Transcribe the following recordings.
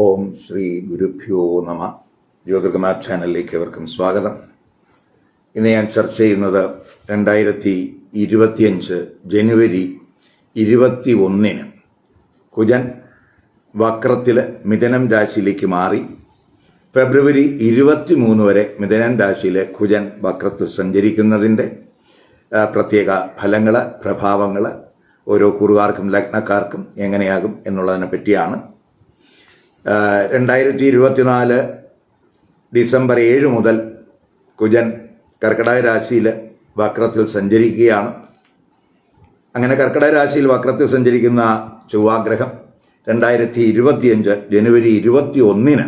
ഓം ശ്രീ ഗുരുഭ്യോ നമ. ജ്യോതിർഗമാ ചാനലിലേക്ക് അവർക്കും സ്വാഗതം. ഇന്ന് ഞാൻ ചർച്ച ചെയ്യുന്നത് രണ്ടായിരത്തി ഇരുപത്തിയഞ്ച് ജനുവരി ഇരുപത്തി ഒന്നിന് കുജൻ വക്രത്തിൽ മിഥനം രാശിയിലേക്ക് മാറി. ഫെബ്രുവരി ഇരുപത്തി മൂന്ന് വരെ മിഥനം രാശിയിലെ കുജൻ വക്രത്തിൽ സഞ്ചരിക്കുന്നതിന്റെ പ്രത്യേക ഫലങ്ങൾ പ്രഭാവങ്ങൾ ഓരോ കുറുകാർക്കും ലഗ്നക്കാർക്കും എങ്ങനെയാകും എന്നുള്ളതിനെ പറ്റിയാണ് രണ്ടായിരത്തി ഇരുപത്തിനാല് ഡിസംബർ ഏഴ് മുതൽ കുജൻ കർക്കിടക രാശിയിൽ വക്രത്തിൽ സഞ്ചരിക്കുകയാണ്. അങ്ങനെ കർക്കിടക രാശിയിൽ വക്രത്തിൽ സഞ്ചരിക്കുന്ന ചൊവ്വാഗ്രഹം രണ്ടായിരത്തി ഇരുപത്തിയഞ്ച് ജനുവരി ഇരുപത്തി ഒന്നിന്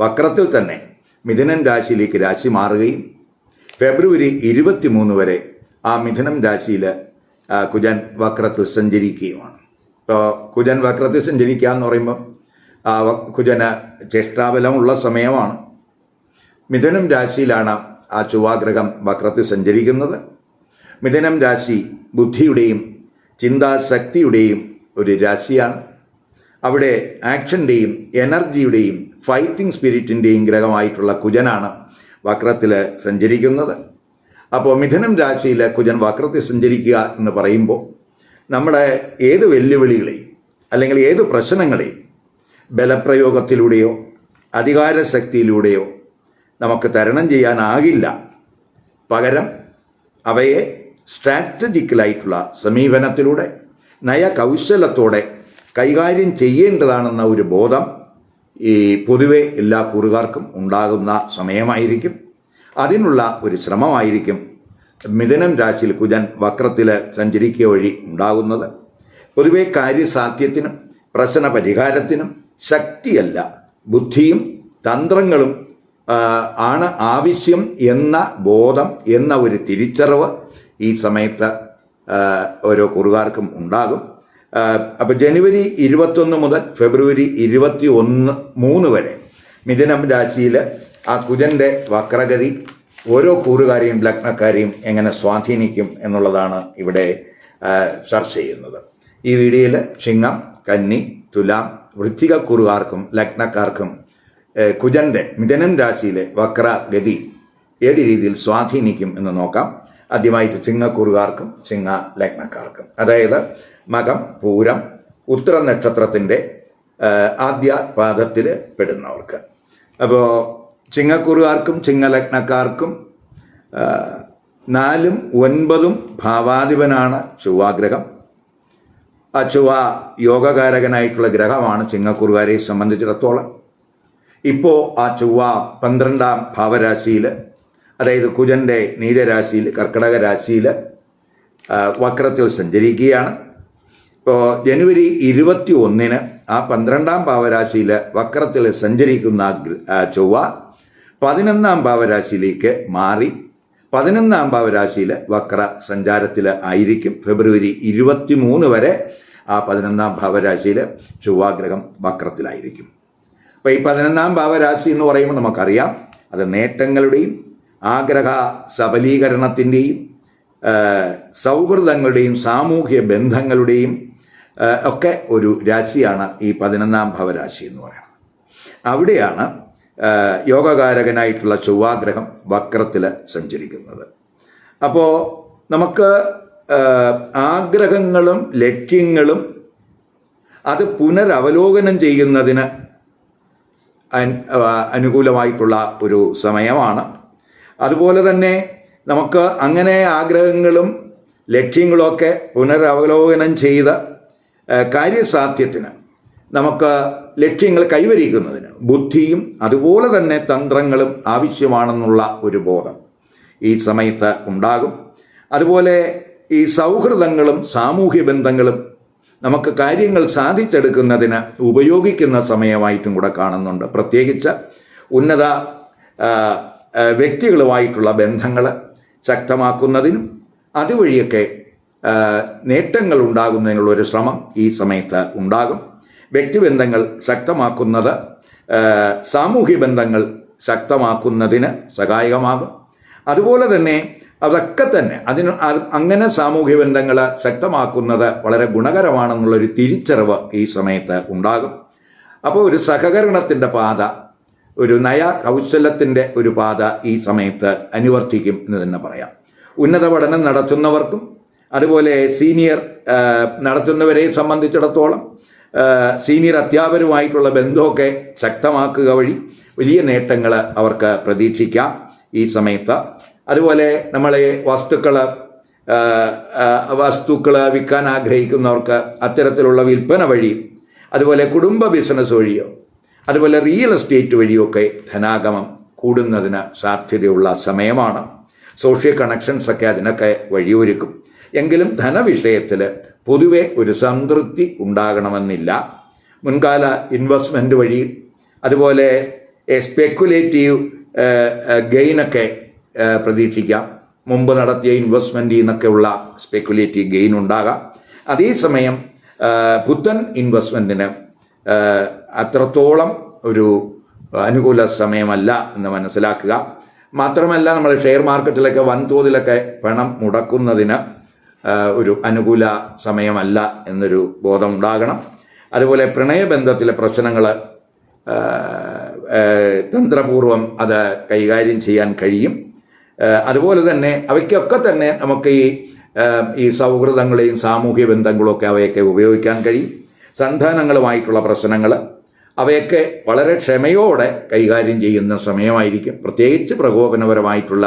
വക്രത്തിൽ തന്നെ മിഥുനൻ രാശിയിലേക്ക് രാശി മാറുകയും ഫെബ്രുവരി ഇരുപത്തി മൂന്ന് വരെ ആ മിഥുനം രാശിയിൽ കുജൻ വക്രത്തിൽ സഞ്ചരിക്കുകയുമാണ്. ഇപ്പോൾ കുജൻ വക്രത്തിൽ സഞ്ചരിക്കുക എന്ന് പറയുമ്പം ആ വ- കുജന് ചേഷ്ടാബലമുള്ള സമയമാണ്. മിഥുനം രാശിയിലാണ് ആ ചൊവ്വാഗ്രഹം വക്രത്തിൽ സഞ്ചരിക്കുന്നത്. മിഥുനം രാശി ബുദ്ധിയുടെയും ചിന്താശക്തിയുടെയും ഒരു രാശിയാണ്. അവിടെ ആക്ഷന്റെയും എനർജിയുടെയും ഫൈറ്റിംഗ് സ്പിരിറ്റിന്റെയും ഗ്രഹമായിട്ടുള്ള കുജനാണ് വക്രത്തിൽ സഞ്ചരിക്കുന്നത്. അപ്പോൾ മിഥുനം രാശിയിൽ കുജൻ വക്രത്തിൽ സഞ്ചരിക്കുക എന്ന് പറയുമ്പോൾ നമ്മുടെ ഏത് വെല്ലുവിളികളെയും അല്ലെങ്കിൽ ഏത് പ്രശ്നങ്ങളെയും ബലപ്രയോഗത്തിലൂടെയോ അധികാരശക്തിയിലൂടെയോ നമുക്ക് തരണം ചെയ്യാനാകില്ല. പകരം അവയെ സ്ട്രാറ്റജിക്കലായിട്ടുള്ള സമീപനത്തിലൂടെ നയകൗശലത്തോടെ കൈകാര്യം ചെയ്യേണ്ടതാണെന്ന ഒരു ബോധം ഈ പൊതുവെ എല്ലാ കൂറുകാർക്കും ഉണ്ടാകുന്ന സമയമായിരിക്കും. അതിനുള്ള ഒരു ശ്രമമായിരിക്കും മിഥുനം രാശിയിൽ കുജൻ വക്രത്തിൽ സഞ്ചരിക്കുക വഴി ഉണ്ടാകുന്നത്. പൊതുവെ കാര്യസാധ്യത്തിനും പ്രശ്ന പരിഹാരത്തിനും ശക്തിയല്ല. ബുദ്ധിയും തന്ത്രങ്ങളും ആണ് ആവശ്യം എന്ന ബോധം എന്ന ഒരു തിരിച്ചറിവ് ഈ സമയത്ത് ഓരോ കുറുകാർക്കും ഉണ്ടാകും. അപ്പോൾ ജനുവരി ഇരുപത്തൊന്ന് മുതൽ ഫെബ്രുവരി ഇരുപത്തി ഒന്ന് മൂന്ന് വരെ മിഥുനം രാശിയിൽ ആ കുജന്റെ വക്രഗതി ഓരോ കൂറുകാരെയും ലഗ്നക്കാരെയും എങ്ങനെ സ്വാധീനിക്കും എന്നുള്ളതാണ് ഇവിടെ ചർച്ച ചെയ്യുന്നത്. ഈ വീഡിയോയിൽ ചിങ്ങം കന്നി തുലാം വൃശ്ചിക കൂറുകാർക്കും ലഗ്നക്കാർക്കും കുജന്റെ മിഥനം രാശിയിലെ വക്രഗതി ഏത് രീതിയിൽ സ്വാധീനിക്കും എന്ന് നോക്കാം. ആദ്യമായിട്ട് ചിങ്ങക്കുറുകാർക്കും ചിങ്ങ ലഗ്നക്കാർക്കും അതായത് മകം പൂരം ഉത്തര നക്ഷത്രത്തിന്റെ ആദ്യ പാദത്തിൽ പെടുന്നവർക്ക്. അപ്പോൾ ചിങ്ങക്കുറുകാർക്കും ചിങ്ങലഗ്നക്കാർക്കും ലഗ്നക്കാർക്കും നാലും ഒൻപതും ഭാവാധിപനാണ് ചൊവ്വാഗ്രഹം. ആ ചൊവ്വ യോഗകാരകനായിട്ടുള്ള ഗ്രഹമാണ് ചിങ്ങക്കുറുകാരെ സംബന്ധിച്ചിടത്തോളം. ഇപ്പോൾ ആ ചൊവ്വ പന്ത്രണ്ടാം ഭാവരാശിയിൽ അതായത് കുജന്റെ നീചരാശിയിൽ കർക്കിടക രാശിയിൽ വക്രത്തിൽ സഞ്ചരിക്കുകയാണ്. ഇപ്പോൾ ജനുവരി ഇരുപത്തി ഒന്നിന് ആ പന്ത്രണ്ടാം ഭാവരാശിയിൽ വക്രത്തിൽ സഞ്ചരിക്കുന്ന ചൊവ്വ പതിനൊന്നാം ഭാവരാശിയിലേക്ക് മാറി. പതിനൊന്നാം ഭാവരാശിയിൽ വക്ര സഞ്ചാരത്തിൽ ആയിരിക്കും. ഫെബ്രുവരി ഇരുപത്തി മൂന്ന് വരെ ആ പതിനൊന്നാം ഭാവരാശിയിൽ ചൊവ്വാഗ്രഹം വക്രത്തിലായിരിക്കും. അപ്പോൾ ഈ പതിനൊന്നാം ഭാവരാശി എന്ന് പറയുമ്പോൾ നമുക്കറിയാം അത് നേട്ടങ്ങളുടെയും ആഗ്രഹ സബലീകരണത്തിന്റെയും സൗഹൃദങ്ങളുടെയും സാമൂഹ്യ ബന്ധങ്ങളുടെയും ഒക്കെ ഒരു രാശിയാണ് ഈ പതിനൊന്നാം ഭാവരാശി എന്ന് പറയുന്നത്. അവിടെയാണ് യോഗകാരകനായിട്ടുള്ള ചൊവ്വാഗ്രഹം വക്രത്തിൽ സഞ്ചരിക്കുന്നത്. അപ്പോൾ നമുക്ക് ആഗ്രഹങ്ങളും ലക്ഷ്യങ്ങളും അത് പുനരവലോകനം ചെയ്യുന്നതിന് അനുകൂലമായിട്ടുള്ള ഒരു സമയമാണ്. അതുപോലെ തന്നെ നമുക്ക് അങ്ങനെ ആഗ്രഹങ്ങളും ലക്ഷ്യങ്ങളൊക്കെ പുനരവലോകനം ചെയ്ത കാര്യസാധ്യത്തിന് നമുക്ക് ലക്ഷ്യങ്ങൾ കൈവരിക്കുന്നതിന് ബുദ്ധിയും അതുപോലെ തന്നെ തന്ത്രങ്ങളും ആവശ്യമാണെന്നുള്ള ഒരു ബോധം ഈ സമയത്ത് ഉണ്ടാകും. അതുപോലെ ഈ സൗഹൃദങ്ങളും സാമൂഹ്യ ബന്ധങ്ങളും നമുക്ക് കാര്യങ്ങൾ സാധിച്ചെടുക്കുന്നതിന് ഉപയോഗിക്കുന്ന സമയമായിട്ടും കൂടെ കാണുന്നുണ്ട്. പ്രത്യേകിച്ച് ഉന്നത വ്യക്തികളുമായിട്ടുള്ള ബന്ധങ്ങൾ ശക്തമാക്കുന്നതിനും അതുവഴിയൊക്കെ നേട്ടങ്ങൾ ഉണ്ടാകുന്നതിനുള്ള ഒരു ശ്രമം ഈ സമയത്ത് ഉണ്ടാകും. വ്യക്തിബന്ധങ്ങൾ ശക്തമാക്കുന്നത് സാമൂഹ്യ ബന്ധങ്ങൾ ശക്തമാക്കുന്നതിന് സഹായകമാകും. അതുപോലെ തന്നെ അതൊക്കെ തന്നെ അതിന് അങ്ങനെ സാമൂഹ്യ ബന്ധങ്ങൾ ശക്തമാക്കുന്നത് വളരെ ഗുണകരമാണെന്നുള്ളൊരു തിരിച്ചറിവ് ഈ സമയത്ത് ഉണ്ടാകും. അപ്പോൾ ഒരു സഹകരണത്തിന്റെ പാത ഒരു നയ കൗശലത്തിന്റെ ഒരു പാത ഈ സമയത്ത് അനുവർത്തിക്കും എന്ന് തന്നെ പറയാം. ഉന്നത പഠനം നടത്തുന്നവർക്കും അതുപോലെ സീനിയർ നടത്തുന്നവരെ സംബന്ധിച്ചിടത്തോളം സീനിയർ അധ്യാപകരുമായിട്ടുള്ള ബന്ധമൊക്കെ ശക്തമാക്കുക വഴി വലിയ നേട്ടങ്ങൾ അവർക്ക് പ്രതീക്ഷിക്കാം ഈ സമയത്ത്. അതുപോലെ നമ്മളെ വസ്തുക്കൾ വസ്തുക്കൾ വിൽക്കാൻ ആഗ്രഹിക്കുന്നവർക്ക് അത്തരത്തിലുള്ള വിൽപ്പന വഴി അതുപോലെ കുടുംബ ബിസിനസ് വഴിയോ അതുപോലെ റിയൽ എസ്റ്റേറ്റ് വഴിയൊക്കെ ധനാഗമം കൂടുന്നതിന് സാധ്യതയുള്ള സമയമാണ്. സോഷ്യൽ കണക്ഷൻസൊക്കെ അതിനൊക്കെ വഴിയൊരുക്കും. എങ്കിലും ധനവിഷയത്തിൽ പൊതുവെ ഒരു സംതൃപ്തി ഉണ്ടാകണമെന്നില്ല. മുൻകാല ഇൻവെസ്റ്റ്മെന്റ് വഴി അതുപോലെ സ്പെക്കുലേറ്റീവ് ഗെയിനൊക്കെ പ്രതീക്ഷിക്കാം. മുമ്പ് നടത്തിയ ഇൻവെസ്റ്റ്മെന്റിൽ നിന്നൊക്കെയുള്ള സ്പെക്കുലേറ്റീവ് ഗെയിൻ ഉണ്ടാകാം. അതേസമയം പുത്തൻ ഇൻവെസ്റ്റ്മെന്റിന് അത്രത്തോളം ഒരു അനുകൂല സമയമല്ല എന്ന് മനസ്സിലാക്കുക. മാത്രമല്ല നമ്മൾ ഷെയർ മാർക്കറ്റിലൊക്കെ വൻതോതിലൊക്കെ പണം മുടക്കുന്നതിന് ഒരു അനുകൂല സമയമല്ല എന്നൊരു ബോധം ഉണ്ടാകണം അതുപോലെ പ്രണയബന്ധത്തിലെ പ്രശ്നങ്ങൾ തന്ത്രപൂർവം അത് കൈകാര്യം ചെയ്യാൻ കഴിയും. അതുപോലെ തന്നെ അവയ്ക്കൊക്കെ തന്നെ നമുക്ക് ഈ ഈ സൗഹൃദങ്ങളെയും സാമൂഹ്യ ബന്ധങ്ങളും ഒക്കെ അവയൊക്കെ ഉപയോഗിക്കാൻ കഴിയും. സന്താനങ്ങളുമായിട്ടുള്ള പ്രശ്നങ്ങൾ അവയൊക്കെ വളരെ ക്ഷമയോടെ കൈകാര്യം ചെയ്യുന്ന സമയമായിരിക്കും. പ്രത്യേകിച്ച് പ്രകോപനപരമായിട്ടുള്ള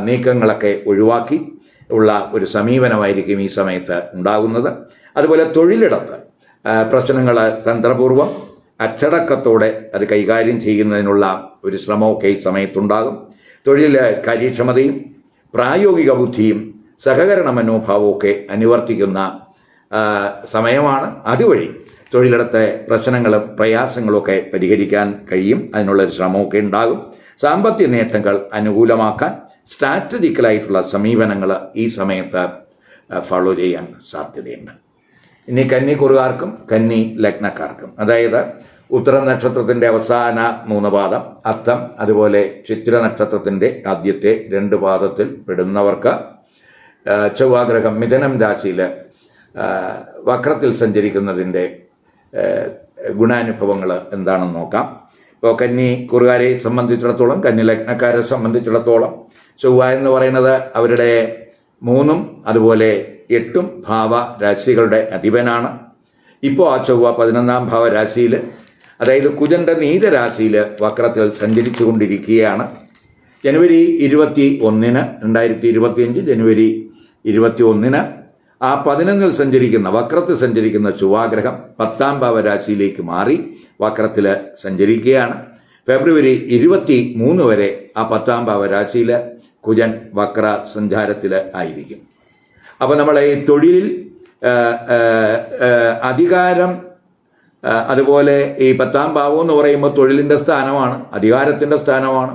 നീക്കങ്ങളൊക്കെ ഒഴിവാക്കി. ഉള്ള ഒരു സമീപനമായിരിക്കും ഈ സമയത്ത് ഉണ്ടാകുന്നത്. അതുപോലെ തൊഴിലിടത്ത് പ്രശ്നങ്ങൾ തന്ത്രപൂർവം അച്ചടക്കത്തോടെ അത് കൈകാര്യം ചെയ്യുന്നതിനുള്ള ഒരു ശ്രമമൊക്കെ ഈ സമയത്തുണ്ടാകും. തൊഴിൽ കാര്യക്ഷമതയും പ്രായോഗിക ബുദ്ധിയും സഹകരണ മനോഭാവവും ഒക്കെ അനുവർത്തിക്കുന്ന സമയമാണ്. അതുവഴി തൊഴിലിടത്തെ പ്രശ്നങ്ങളും പ്രയാസങ്ങളൊക്കെ പരിഹരിക്കാൻ കഴിയും. അതിനുള്ളൊരു ശ്രമമൊക്കെ ഉണ്ടാകും. സാമ്പത്തിക നേട്ടങ്ങൾ അനുകൂലമാക്കാൻ സ്ട്രാറ്റജിക്കലായിട്ടുള്ള സമീപനങ്ങൾ ഈ സമയത്ത് ഫോളോ ചെയ്യാൻ സാധ്യതയുണ്ട്. ഇനി കന്നി കുറുകാർക്കും കന്നി ലഗ്നക്കാർക്കും അതായത് ഉത്തര നക്ഷത്രത്തിന്റെ അവസാന മൂന്ന് പാദം അത്തം അതുപോലെ ചിത്ര നക്ഷത്രത്തിന്റെ ആദ്യത്തെ രണ്ട് പാദത്തിൽ പെടുന്നവർക്ക് ചൊവ്വാഗ്രഹം മിഥുനം രാശിയിൽ വക്രത്തിൽ സഞ്ചരിക്കുന്നതിന്റെ ഗുണാനുഭവങ്ങൾ എന്താണെന്ന് നോക്കാം. ഇപ്പോൾ കന്നി കുറുകാരെ സംബന്ധിച്ചിടത്തോളം കന്നി ലഗ്നക്കാരെ സംബന്ധിച്ചിടത്തോളം ചൊവ്വ എന്ന് പറയുന്നത് അവരുടെ മൂന്നും അതുപോലെ എട്ടും ഭാവ രാശികളുടെ അധിപനാണ്. ഇപ്പോൾ ആ ചൊവ്വ പതിനൊന്നാം ഭാവ രാശിയിൽ അതായത് കുജന്റെ നീതരാശിയിൽ വക്രത്തിൽ സഞ്ചരിച്ചു കൊണ്ടിരിക്കുകയാണ് ജനുവരി ഇരുപത്തി ഒന്നിന് രണ്ടായിരത്തി ഇരുപത്തിയഞ്ച് ജനുവരി ഇരുപത്തി ഒന്നിന് ആ പതിനൊന്നിൽ സഞ്ചരിക്കുന്ന വക്രത്തിൽ സഞ്ചരിക്കുന്ന ചൊവ്വാഗ്രഹം പത്താം ഭാവ രാശിയിലേക്ക് മാറി. വക്രത്തിൽ സഞ്ചരിക്കുകയാണ്. ഫെബ്രുവരി ഇരുപത്തി മൂന്ന് വരെ ആ പത്താം ഭാവ രാശിയിൽ കുജൻ വക്ര സഞ്ചാരത്തിൽ ആയിരിക്കും. അപ്പോൾ നമ്മൾ ഈ തൊഴിലിൽ അധികാരം അതുപോലെ ഈ പത്താം ഭാവം എന്ന് പറയുമ്പോൾ തൊഴിലിന്റെ സ്ഥാനമാണ് അധികാരത്തിന്റെ സ്ഥാനമാണ്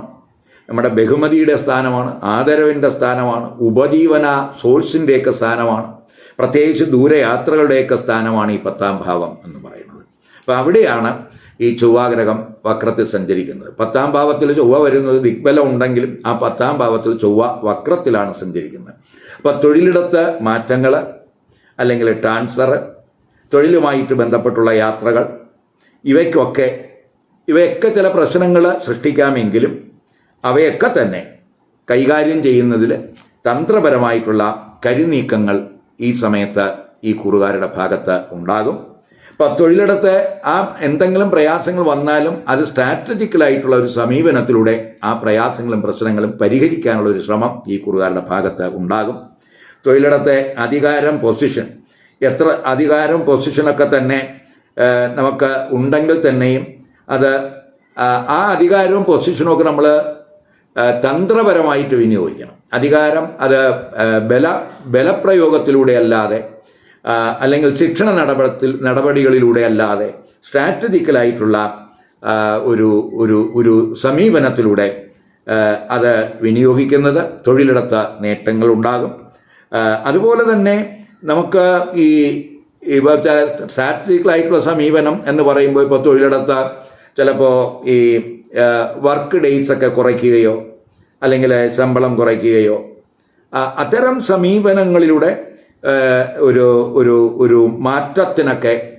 നമ്മുടെ ബഹുമതിയുടെ സ്ഥാനമാണ് ആദരവിന്റെ സ്ഥാനമാണ് ഉപജീവന സോഴ്സിന്റെയൊക്കെ സ്ഥാനമാണ് പ്രത്യേകിച്ച് ദൂരയാത്രകളുടെയൊക്കെ സ്ഥാനമാണ് ഈ പത്താം ഭാവം എന്ന് പറയുന്നത്. അപ്പോൾ അവിടെയാണ് ഈ ചൊവ്വാഗ്രഹം വക്രത്തിൽ സഞ്ചരിക്കുന്നത്. പത്താം ഭാവത്തിൽ ചൊവ്വ വരുന്നത് ദിഗ്ബലം ഉണ്ടെങ്കിലും ആ പത്താം ഭാവത്തിൽ ചൊവ്വ വക്രത്തിലാണ് സഞ്ചരിക്കുന്നത്. അപ്പോൾ തൊഴിലിടത്ത് മാറ്റങ്ങൾ അല്ലെങ്കിൽ ട്രാൻസ്ഫർ തൊഴിലുമായിട്ട് ബന്ധപ്പെട്ടുള്ള യാത്രകൾ ഇവയ്ക്കൊക്കെ ഇവയൊക്കെ ചില പ്രശ്നങ്ങൾ സൃഷ്ടിക്കാമെങ്കിലും അവയൊക്കെ തന്നെ കൈകാര്യം ചെയ്യുന്നതിൽ തന്ത്രപരമായിട്ടുള്ള കരിനീക്കങ്ങൾ ഈ സമയത്ത് ഈ കുറുകാരുടെ ഭാഗത്ത് ഉണ്ടാകും. അപ്പോൾ തൊഴിലിടത്ത് ആ എന്തെങ്കിലും പ്രയാസങ്ങൾ വന്നാലും അത് സ്ട്രാറ്റജിക്കലായിട്ടുള്ള ഒരു സമീപനത്തിലൂടെ ആ പ്രയാസങ്ങളും പ്രശ്നങ്ങളും പരിഹരിക്കാനുള്ള ഒരു ശ്രമം ഈ കുറുകാരുടെ ഭാഗത്ത് ഉണ്ടാകും. തൊഴിലിടത്തെ അധികാരം പൊസിഷൻ എത്ര അധികാരം പൊസിഷനൊക്കെ തന്നെ നമുക്ക് ഉണ്ടെങ്കിൽ തന്നെയും അത് ആ, അധികാരവും പൊസിഷനും ഒക്കെ നമ്മൾ തന്ത്രപരമായിട്ട് വിനിയോഗിക്കണം. അധികാരം അത് ബല ബലപ്രയോഗത്തിലൂടെ അല്ലാതെ അല്ലെങ്കിൽ ശിക്ഷണ നടപടത്തിൽ നടപടികളിലൂടെ അല്ലാതെ സ്ട്രാറ്റജിക്കലായിട്ടുള്ള ഒരു ഒരു ഒരു സമീപനത്തിലൂടെ അത് വിനിയോഗിക്കുന്നത് തൊഴിലിടത്ത് നേട്ടങ്ങളുണ്ടാകും. ഉണ്ടാകും അതുപോലെ തന്നെ നമുക്ക് ഈ ഇപ്പോൾ സ്ട്രാറ്റജിക്കലായിട്ടുള്ള സമീപനം എന്ന് പറയുമ്പോൾ ഇപ്പോൾ തൊഴിലിടത്ത് ചിലപ്പോൾ ഈ വർക്ക് ഡേയ്സ് ഒക്കെ കുറയ്ക്കുകയോ അല്ലെങ്കിൽ ശമ്പളം കുറയ്ക്കുകയോ അത്തരം സമീപനങ്ങളിലൂടെ ഒരു ഒരു ഒരു മാറ്റത്തിനൊക്കെ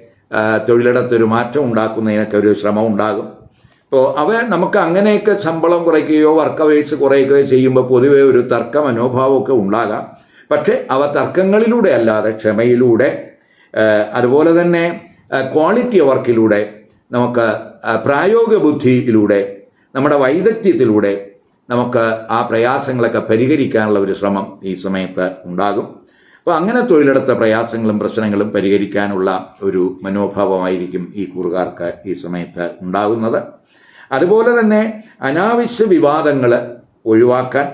തൊഴിലിടത്തൊരു മാറ്റം ഉണ്ടാക്കുന്നതിനൊക്കെ ഒരു ശ്രമം ഉണ്ടാകും. ഇപ്പോൾ അവ നമുക്ക് അങ്ങനെയൊക്കെ ശമ്പളം കുറയ്ക്കുകയോ വർക്ക് അവേഴ്സ് കുറയ്ക്കുകയോ ചെയ്യുമ്പോൾ പൊതുവെ ഒരു തർക്ക മനോഭാവമൊക്കെ ഉണ്ടാകാം. പക്ഷേ അവ തർക്കങ്ങളിലൂടെ അല്ലാതെ ക്ഷമയിലൂടെ അതുപോലെ തന്നെ ക്വാളിറ്റി വർക്കിലൂടെ നമുക്ക് പ്രായോഗിക ബുദ്ധിയിലൂടെ നമ്മുടെ വൈദഗ്ധ്യത്തിലൂടെ നമുക്ക് ആ പ്രയാസങ്ങളൊക്കെ പരിഹരിക്കാനുള്ള ഒരു ശ്രമം ഈ സമയത്ത് ഉണ്ടാകും. അപ്പോൾ അങ്ങനെ തൊഴിലെടുത്ത പ്രയാസങ്ങളും പ്രശ്നങ്ങളും പരിഹരിക്കാനുള്ള ഒരു മനോഭാവമായിരിക്കും ഈ കൂറുകാർക്ക് ഈ സമയത്ത് ഉണ്ടാകുന്നത്. അതുപോലെ തന്നെ അനാവശ്യ വിവാദങ്ങൾ ഒഴിവാക്കാൻ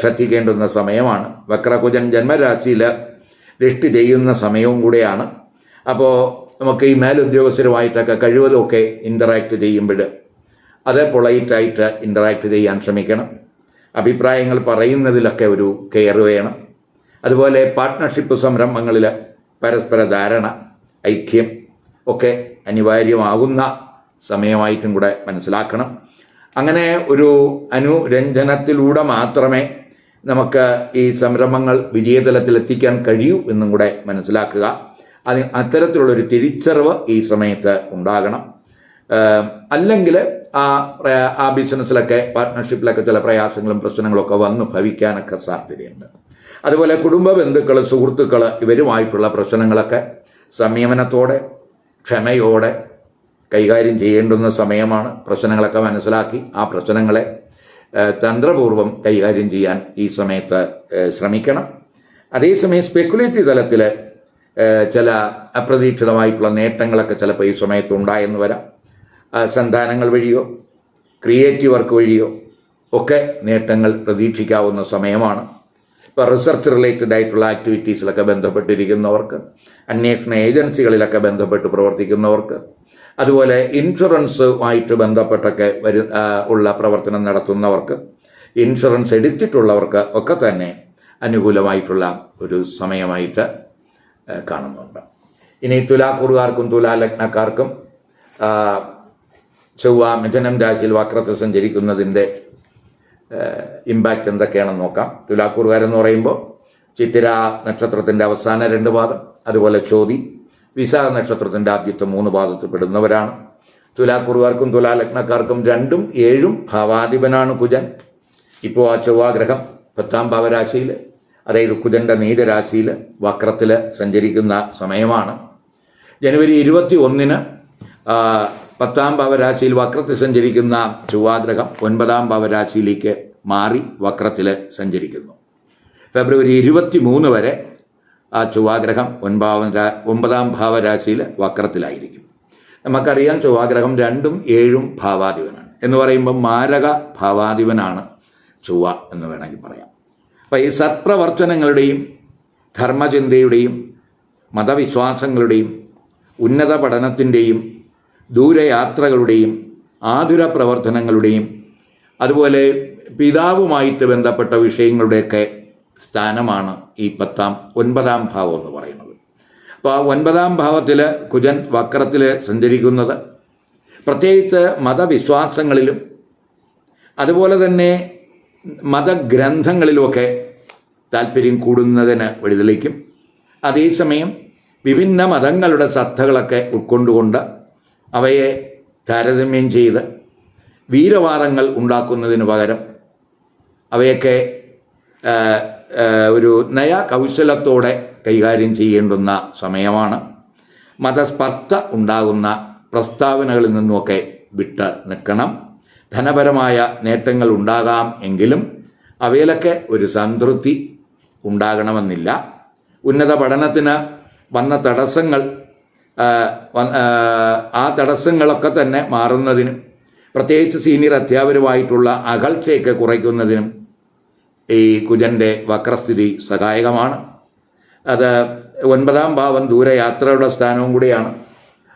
ശ്രദ്ധിക്കേണ്ടുന്ന സമയമാണ്. വക്രകുജൻ ജന്മരാശിയിൽ ദൃഷ്ടി ചെയ്യുന്ന സമയവും കൂടെയാണ്. അപ്പോൾ നമുക്ക് ഈ മേലുദ്യോഗസ്ഥരുമായിട്ടൊക്കെ കഴിവതുമൊക്കെ ഇന്ററാക്ട് ചെയ്യുമ്പോൾ അത് പൊളൈറ്റായിട്ട് ഇന്ററാക്ട് ചെയ്യാൻ ശ്രമിക്കണം. അഭിപ്രായങ്ങൾ പറയുന്നതിലൊക്കെ ഒരു കെയർ വേണം. അതുപോലെ പാർട്ട്ണർഷിപ്പ് സംരംഭങ്ങളിൽ പരസ്പര ധാരണ ഐക്യം ഒക്കെ അനിവാര്യമാകുന്ന സമയമായിട്ടും കൂടെ മനസ്സിലാക്കണം. അങ്ങനെ ഒരു അനുരഞ്ജനത്തിലൂടെ മാത്രമേ നമുക്ക് ഈ സംരംഭങ്ങൾ വിജയതലത്തിൽ എത്തിക്കാൻ കഴിയൂ എന്നും കൂടെ മനസ്സിലാക്കുക. അതിന് അത്തരത്തിലുള്ളൊരു തിരിച്ചറിവ് ഈ സമയത്ത് ഉണ്ടാകണം. അല്ലെങ്കിൽ ആ ആ ബിസിനസ്സിലൊക്കെ പാർട്ട്ണർഷിപ്പിലൊക്കെ ചില പ്രയാസങ്ങളും പ്രശ്നങ്ങളും ഒക്കെ വന്നു ഭവിക്കാനൊക്കെ സാധ്യതയുണ്ട്. അതുപോലെ കുടുംബ ബന്ധുക്കൾ സുഹൃത്തുക്കൾ ഇവരുമായിട്ടുള്ള പ്രശ്നങ്ങളൊക്കെ സംയമനത്തോടെ ക്ഷമയോടെ കൈകാര്യം ചെയ്യേണ്ടുന്ന സമയമാണ് പ്രശ്നങ്ങളൊക്കെ മനസ്സിലാക്കി ആ പ്രശ്നങ്ങളെ തന്ത്രപൂർവം കൈകാര്യം ചെയ്യാൻ ഈ സമയത്ത് ശ്രമിക്കണം. അതേസമയം സ്പെക്കുലേറ്റീവ് തലത്തിൽ ചില അപ്രതീക്ഷിതമായിട്ടുള്ള നേട്ടങ്ങളൊക്കെ ചിലപ്പോൾ ഈ സമയത്ത് ഉണ്ടായെന്ന് വരാം. സന്താനങ്ങൾ വഴിയോ ക്രിയേറ്റീവ് വർക്ക് വഴിയോ ഒക്കെ നേട്ടങ്ങൾ പ്രതീക്ഷിക്കാവുന്ന സമയമാണ്. ഇപ്പോൾ റിസർച്ച് റിലേറ്റഡ് ആയിട്ടുള്ള ആക്ടിവിറ്റീസിലൊക്കെ ബന്ധപ്പെട്ടിരിക്കുന്നവർക്ക് അന്വേഷണ ഏജൻസികളിലൊക്കെ ബന്ധപ്പെട്ട് പ്രവർത്തിക്കുന്നവർക്ക് അതുപോലെ ഇൻഷുറൻസുമായിട്ട് ബന്ധപ്പെട്ടൊക്കെ വരു ഉള്ള പ്രവർത്തനം നടത്തുന്നവർക്ക് ഇൻഷുറൻസ് എടുത്തിട്ടുള്ളവർക്ക് ഒക്കെ തന്നെ അനുകൂലമായിട്ടുള്ള ഒരു സമയമായിട്ട് കാണുന്നുണ്ട്. ഇനി തുലാക്കൂറുകാർക്കും തുലാലഗ്നക്കാർക്കും ചൊവ്വ മിഥുനം രാശിയിൽ വക്രത്തിൽ സഞ്ചരിക്കുന്നതിന്റെ ഇമ്പാക്റ്റ് എന്തൊക്കെയാണെന്ന് നോക്കാം. തുലാക്കൂറുകാരെന്ന് പറയുമ്പോൾ ചിത്തിര നക്ഷത്രത്തിന്റെ അവസാന രണ്ട് പാദം അതുപോലെ ചോതി വിശാഖ നക്ഷത്രത്തിന്റെ ആദ്യത്തെ മൂന്ന് പാദത്തിൽ പെടുന്നവരാണ്. തുലാക്കൂറുകാർക്കും തുലാലഗ്നക്കാർക്കും രണ്ടും ഏഴും ഭാവാധിപനാണ് കുജൻ. ഇപ്പോൾ ആ ചൊവ്വാഗ്രഹം പത്താം ഭാവരാശിയിൽ അതായത് കുജന്റെ നീചരാശിയിൽ വക്രത്തിൽ സഞ്ചരിക്കുന്ന സമയമാണ്. ജനുവരി ഇരുപത്തി ഒന്നിന് പത്താം ഭാവരാശിയിൽ വക്രത്തിൽ സഞ്ചരിക്കുന്ന ചൊവ്വാഗ്രഹം ഒൻപതാം ഭാവരാശിയിലേക്ക് മാറി വക്രത്തിൽ സഞ്ചരിക്കുന്നു. ഫെബ്രുവരി ഇരുപത്തി മൂന്ന് വരെ ആ ചൊവ്വാഗ്രഹം ഒൻപാം ഒമ്പതാം ഭാവരാശിയിൽ വക്രത്തിലായിരിക്കും. നമുക്കറിയാം ചൊവ്വാഗ്രഹം രണ്ടും ഏഴും ഭാവാധിപനാണ്. എന്ന് പറയുമ്പോൾ മാരക ഭാവാധിപനാണ് ചൊവ്വ എന്ന് വേണമെങ്കിൽ പറയാം. അപ്പോൾ ഈ സത്പ്രവർത്തനങ്ങളുടെയും ധർമ്മചിന്തയുടെയും മതവിശ്വാസങ്ങളുടെയും ഉന്നത പഠനത്തിന്റെയും ദൂരയാത്രകളുടെയും ആതുര പ്രവർത്തനങ്ങളുടെയും അതുപോലെ പിതാവുമായിട്ട് ബന്ധപ്പെട്ട വിഷയങ്ങളുടെയൊക്കെ സ്ഥാനമാണ് ഈ പത്താം ഒൻപതാം ഭാവം എന്ന് പറയുന്നത്. അപ്പോൾ ആ ഒൻപതാം ഭാവത്തിൽ കുജൻ വക്രത്തിൽ സഞ്ചരിക്കുന്നത് പ്രത്യേകിച്ച് മതവിശ്വാസങ്ങളിലും അതുപോലെ തന്നെ മതഗ്രന്ഥങ്ങളിലുമൊക്കെ താല്പര്യം കൂടുന്നതിന് വഴിതെളിക്കും. അതേസമയം വിഭിന്ന മതങ്ങളുടെ സത്തകളൊക്കെ ഉൾക്കൊണ്ടുകൊണ്ട് അവയെ താരതമ്യം ചെയ്ത് വീരവാദങ്ങൾ ഉണ്ടാക്കുന്നതിന് പകരം അവയൊക്കെ ഒരു നയ കൗശലത്തോടെ കൈകാര്യം ചെയ്യേണ്ടുന്ന സമയമാണ്. മതസ്പർദ്ധ ഉണ്ടാകുന്ന പ്രസ്താവനകളിൽ നിന്നുമൊക്കെ വിട്ട് നിൽക്കണം. ധനപരമായ നേട്ടങ്ങൾ ഉണ്ടാകാം എങ്കിലും അവയിലൊക്കെ ഒരു സംതൃപ്തി ഉണ്ടാകണമെന്നില്ല. ഉന്നത പഠനത്തിന് വന്ന തടസ്സങ്ങൾ ആ, തടസ്സങ്ങളൊക്കെ തന്നെ മാറുന്നതിനും പ്രത്യേകിച്ച് സീനിയർ അധ്യാപകരുമായിട്ടുള്ള അകൽച്ചയൊക്കെ കുറയ്ക്കുന്നതിനും ഈ കുജന്റെ വക്രസ്ഥിതി സഹായകമാണ്. അത് ഒൻപതാം ഭാവം ദൂരയാത്രയുടെ സ്ഥാനവും കൂടിയാണ്.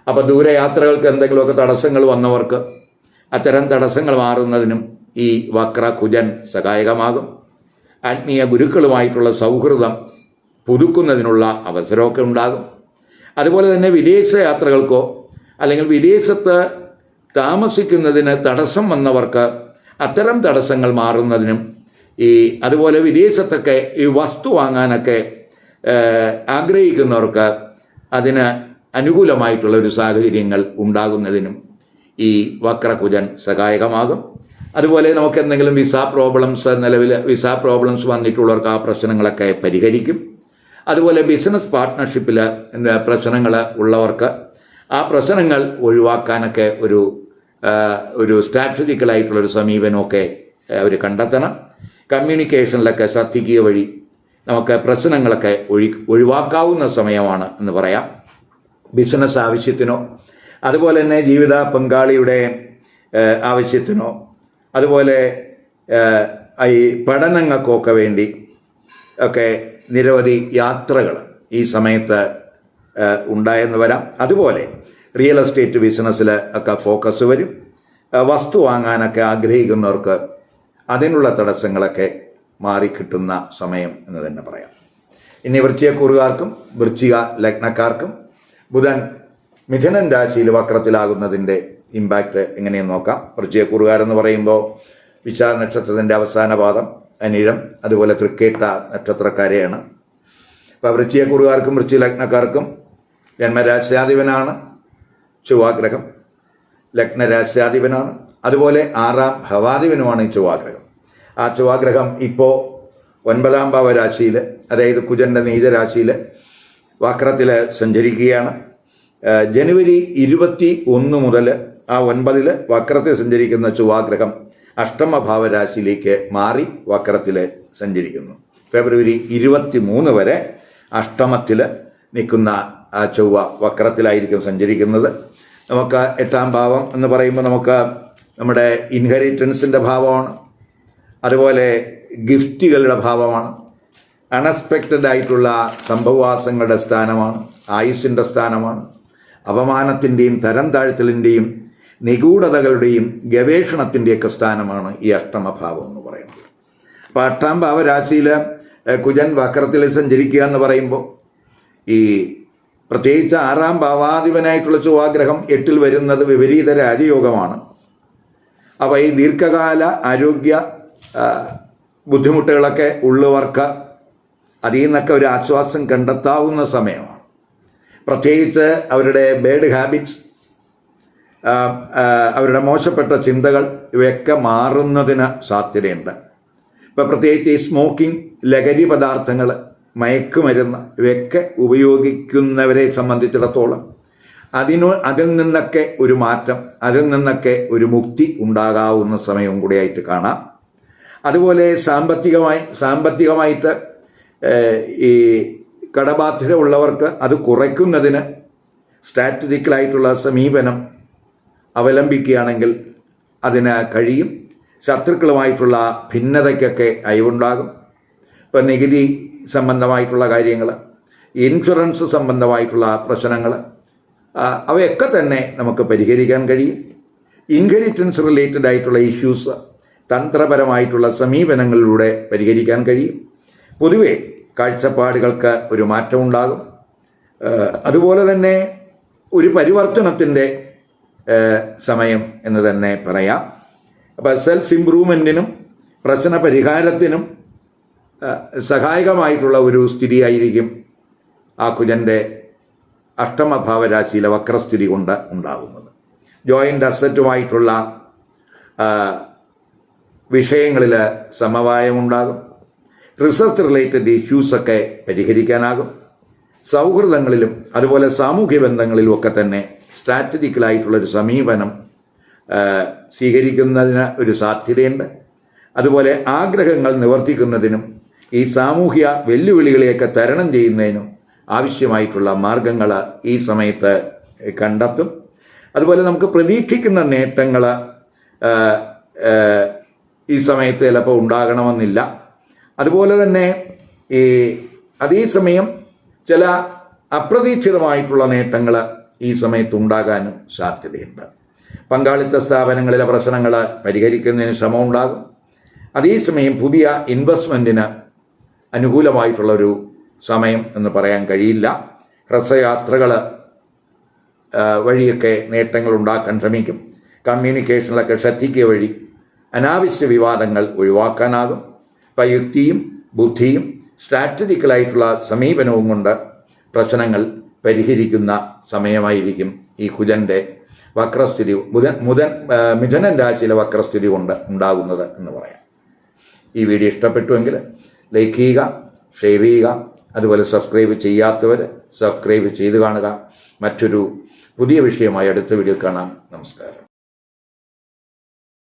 അപ്പോൾ ദൂരയാത്രകൾക്ക് എന്തെങ്കിലുമൊക്കെ തടസ്സങ്ങൾ വന്നവർക്ക് അത്തരം തടസ്സങ്ങൾ മാറുന്നതിനും ഈ വക്ര കുജൻ സഹായകമാകും. ആത്മീയ ഗുരുക്കളുമായിട്ടുള്ള സൗഹൃദം പുതുക്കുന്നതിനുള്ള അവസരമൊക്കെ ഉണ്ടാകും. അതുപോലെ തന്നെ വിദേശ യാത്രകൾക്കോ അല്ലെങ്കിൽ വിദേശത്ത് താമസിക്കുന്നതിന് തടസ്സം വന്നവർക്ക് അത്തരം തടസ്സങ്ങൾ മാറുന്നതിനും ഈ അതുപോലെ വിദേശത്തൊക്കെ ഈ വസ്തു വാങ്ങാനൊക്കെ ആഗ്രഹിക്കുന്നവർക്ക് അതിന് അനുകൂലമായിട്ടുള്ള ഒരു സാഹചര്യങ്ങൾ ഉണ്ടാകുന്നതിനും ഈ വക്രകുജൻ സഹായകമാകും. അതുപോലെ നമുക്ക് എന്തെങ്കിലും വിസ പ്രോബ്ലംസ് നിലവിൽ വിസ പ്രോബ്ലംസ് വന്നിട്ടുള്ളവർക്ക് ആ പ്രശ്നങ്ങളൊക്കെ പരിഹരിക്കും. അതുപോലെ ബിസിനസ് പാർട്ട്ണർഷിപ്പിൽ പ്രശ്നങ്ങൾ ഉള്ളവർക്ക് ആ പ്രശ്നങ്ങൾ ഒഴിവാക്കാനൊക്കെ ഒരു ഒരു സ്ട്രാറ്റജിക്കലായിട്ടുള്ളൊരു സമീപനമൊക്കെ അവർ കണ്ടെത്തണം. കമ്മ്യൂണിക്കേഷനിലൊക്കെ ശ്രദ്ധിക്കുക വഴി നമുക്ക് പ്രശ്നങ്ങളൊക്കെ ഒഴി ഒഴിവാക്കാവുന്ന സമയമാണ് എന്ന് പറയാം. ബിസിനസ് ആവശ്യത്തിനോ അതുപോലെ തന്നെ ജീവിത പങ്കാളിയുടെ ആവശ്യത്തിനോ അതുപോലെ ഈ പഠനങ്ങൾക്കൊക്കെ വേണ്ടി ഒക്കെ നിരവധി യാത്രകൾ ഈ സമയത്ത് ഉണ്ടായെന്ന് വരാം. അതുപോലെ റിയൽ എസ്റ്റേറ്റ് ബിസിനസ്സിൽ ഒക്കെ ഫോക്കസ് വരും. വസ്തു വാങ്ങാനൊക്കെ ആഗ്രഹിക്കുന്നവർക്ക് അതിനുള്ള തടസ്സങ്ങളൊക്കെ മാറിക്കിട്ടുന്ന സമയം എന്ന് തന്നെ പറയാം. ഇനി വൃശ്ചികക്കൂറുകാർക്കും വൃശ്ചിക ലഗ്നക്കാർക്കും ബുധൻ മിഥുനൻ രാശിയിൽ വക്രത്തിലാകുന്നതിന്റെ ഇമ്പാക്റ്റ് എങ്ങനെയെന്ന് നോക്കാം. വൃശ്ചികക്കൂറുകാരെന്ന് പറയുമ്പോൾ വിശാഖ നക്ഷത്രത്തിന്റെ അവസാന പാദം അനിഴം അതുപോലെ തൃക്കേട്ട നക്ഷത്രക്കാരെയാണ്. അപ്പോൾ വൃശ്ചികക്കൂറുകാർക്കും വൃശ്ചിക ലഗ്നക്കാർക്കും ജന്മരാശ്യാധിപനാണ് ചൊവ്വാഗ്രഹം. ലഗ്നരാശ്യാധിപനാണ്. അതുപോലെ ആറാം ഭവാധിപനുമാണ് ഈ ചൊവ്വാഗ്രഹം. ആ ചൊവ്വാഗ്രഹം ഇപ്പോൾ ഒൻപതാം ഭാവരാശിയിൽ അതായത് കുജന്റെ നീചരാശിയിൽ വക്രത്തിൽ സഞ്ചരിക്കുകയാണ്. ജനുവരി ഇരുപത്തി ഒന്ന് മുതൽ ആ ഒൻപതിൽ വക്രത്തിൽ സഞ്ചരിക്കുന്ന ചൊവ്വാഗ്രഹം അഷ്ടമഭാവരാശിയിലേക്ക് മാറി വക്രത്തിൽ സഞ്ചരിക്കുന്നു. ഫെബ്രുവരി ഇരുപത്തി മൂന്ന് വരെ അഷ്ടമത്തിൽ നിൽക്കുന്ന ആ ചൊവ്വ വക്രത്തിലായിരിക്കും സഞ്ചരിക്കുന്നത്. നമുക്ക് എട്ടാം ഭാവം എന്ന് പറയുമ്പോൾ നമുക്ക് നമ്മുടെ ഇൻഹെറിറ്റൻസിന്റെ ഭാവമാണ്. അതുപോലെ ഗിഫ്റ്റുകളുടെ ഭാവമാണ്. അൺഎക്സ്പെക്റ്റഡ് ആയിട്ടുള്ള സംഭവവാസങ്ങളുടെ സ്ഥാനമാണ്. ആയുസിന്റെ സ്ഥാനമാണ്. അപമാനത്തിന്റെയും തരം താഴ്ത്തലിന്റെയും നിഗൂഢതകളുടെയും ഗവേഷണത്തിന്റെയൊക്കെ സ്ഥാനമാണ് ഈ അഷ്ടമഭാവം എന്ന് പറയുന്നത്. അപ്പോൾ അഷ്ടാം ഭാവരാശിയിൽ കുജൻ വക്രത്തിൽ സഞ്ചരിക്കുക എന്ന് പറയുമ്പോൾ ഈ പ്രത്യേകിച്ച് ആറാം ഭാവാധിപനായിട്ടുള്ള ചൊവ്വാഗ്രഹം എട്ടിൽ വരുന്നത് വിപരീത രാജയോഗമാണ്. അപ്പോൾ ഈ ദീർഘകാല ആരോഗ്യ ബുദ്ധിമുട്ടുകളൊക്കെ ഉള്ളവർക്ക് അതിൽ നിന്നൊക്കെ ഒരു ആശ്വാസം കണ്ടെത്താവുന്ന സമയമാണ്. പ്രത്യേകിച്ച് അവരുടെ ബേഡ് ഹാബിറ്റ്സ് അവരുടെ മോശപ്പെട്ട ചിന്തകൾ ഇവയൊക്കെ മാറുന്നതിന് സാധ്യതയുണ്ട്. ഇപ്പം പ്രത്യേകിച്ച് ഈ സ്മോക്കിംഗ് ലഹരി പദാർത്ഥങ്ങൾ മയക്കുമരുന്ന് ഇവയൊക്കെ ഉപയോഗിക്കുന്നവരെ സംബന്ധിച്ചിടത്തോളം അതിനു അതിൽ നിന്നൊക്കെ ഒരു മാറ്റം അതിൽ നിന്നൊക്കെ ഒരു മുക്തി ഉണ്ടാകാവുന്ന സമയവും കൂടിയായിട്ട് കാണാം. അതുപോലെ സാമ്പത്തികമായി സാമ്പത്തികമായിട്ട് ഈ കടബാധ്യത ഉള്ളവർക്ക് അത് കുറയ്ക്കുന്നതിന് സ്ട്രാറ്റജിക്കലായിട്ടുള്ള സമീപനം അവലംബിക്കുകയാണെങ്കിൽ അതിന് കഴിയും. ശത്രുക്കളുമായിട്ടുള്ള ഭിന്നതയ്ക്കൊക്കെ അയവുണ്ടാകും. ഇപ്പം നികുതി സംബന്ധമായിട്ടുള്ള കാര്യങ്ങൾ ഇൻഷുറൻസ് സംബന്ധമായിട്ടുള്ള പ്രശ്നങ്ങൾ അവയൊക്കെ തന്നെ നമുക്ക് പരിഹരിക്കാൻ കഴിയും. ഇൻഹെരിറ്റൻസ് റിലേറ്റഡ് ആയിട്ടുള്ള ഇഷ്യൂസ് തന്ത്രപരമായിട്ടുള്ള സമീപനങ്ങളിലൂടെ പരിഹരിക്കാൻ കഴിയും. പൊതുവെ കാഴ്ചപ്പാടുകൾക്ക് ഒരു മാറ്റമുണ്ടാകും. അതുപോലെ തന്നെ ഒരു പരിവർത്തനത്തിന്റെ സമയം എന്ന് തന്നെ പറയാം. അപ്പോൾ സെൽഫ് ഇമ്പ്രൂവ്മെന്റിനും പ്രശ്ന പരിഹാരത്തിനും സഹായകമായിട്ടുള്ള ഒരു സ്ഥിതിയായിരിക്കും ആ കുജന്റെ അഷ്ടമഭാവരാശിയിലെ വക്രസ്ഥിതി കൊണ്ട് ഉണ്ടാകുന്നത്. ജോയിന്റ് അസറ്റുമായിട്ടുള്ള വിഷയങ്ങളിൽ സമവായമുണ്ടാകും റിസർച്ച് റിലേറ്റഡ് ഇഷ്യൂസൊക്കെ പരിഹരിക്കാനാകും. സൗഹൃദങ്ങളിലും അതുപോലെ സാമൂഹ്യ ബന്ധങ്ങളിലും ഒക്കെ തന്നെ സ്ട്രാറ്റജിക്കലായിട്ടുള്ളൊരു സമീപനം സ്വീകരിക്കുന്നതിന് ഒരു സാധ്യതയുണ്ട്. അതുപോലെ ആഗ്രഹങ്ങൾ നിവർത്തിക്കുന്നതിനും ഈ സാമൂഹ്യ വെല്ലുവിളികളെയൊക്കെ തരണം ചെയ്യുന്നതിനും ആവശ്യമായിട്ടുള്ള മാർഗങ്ങൾ ഈ സമയത്ത് കണ്ടെത്തും. അതുപോലെ നമുക്ക് പ്രതീക്ഷിക്കുന്ന നേട്ടങ്ങൾ ഈ സമയത്ത് ചിലപ്പോൾ ഉണ്ടാകണമെന്നില്ല. അതുപോലെ തന്നെ ഈ അതേസമയം ചില അപ്രതീക്ഷിതമായിട്ടുള്ള നേട്ടങ്ങൾ ഈ സമയത്ത് ഉണ്ടാകാനും സാധ്യതയുണ്ട്. പങ്കാളിത്ത സ്ഥാപനങ്ങളിലെ പ്രശ്നങ്ങൾ പരിഹരിക്കുന്നതിന് ശ്രമമുണ്ടാകും. അതേസമയം പുതിയ ഇൻവെസ്റ്റ്മെന്റിന് അനുകൂലമായിട്ടുള്ളൊരു സമയം എന്ന് പറയാൻ കഴിയില്ല. ഹ്രസ്വയാത്രകൾ വഴിയൊക്കെ നേട്ടങ്ങൾ ഉണ്ടാക്കാൻ ശ്രമിക്കും. കമ്മ്യൂണിക്കേഷനിലൊക്കെ ശ്രദ്ധിക്കുക വഴി അനാവശ്യ വിവാദങ്ങൾ ഒഴിവാക്കാനാകും. അപ്പം യുക്തിയും ബുദ്ധിയും സ്ട്രാറ്റജിക്കലായിട്ടുള്ള സമീപനവും കൊണ്ട് പ്രശ്നങ്ങൾ പരിഹരിക്കുന്ന സമയമായിരിക്കും ഈ കുജന്റെ വക്രസ്ഥിതി ബുധൻ മുതൻ മിഥുനൻ രാശിയിലെ വക്രസ്ഥിതി കൊണ്ട് ഉണ്ടാകുന്നത് എന്ന് പറയാം. ഈ വീഡിയോ ഇഷ്ടപ്പെട്ടുവെങ്കിൽ ലൈക്ക് ചെയ്യുക ഷെയർ ചെയ്യുക അതുപോലെ സബ്സ്ക്രൈബ് ചെയ്യാത്തവർ സബ്സ്ക്രൈബ് ചെയ്ത് കാണുക. മറ്റൊരു പുതിയ വിഷയമായി അടുത്ത വീഡിയോ കാണാം. നമസ്കാരം.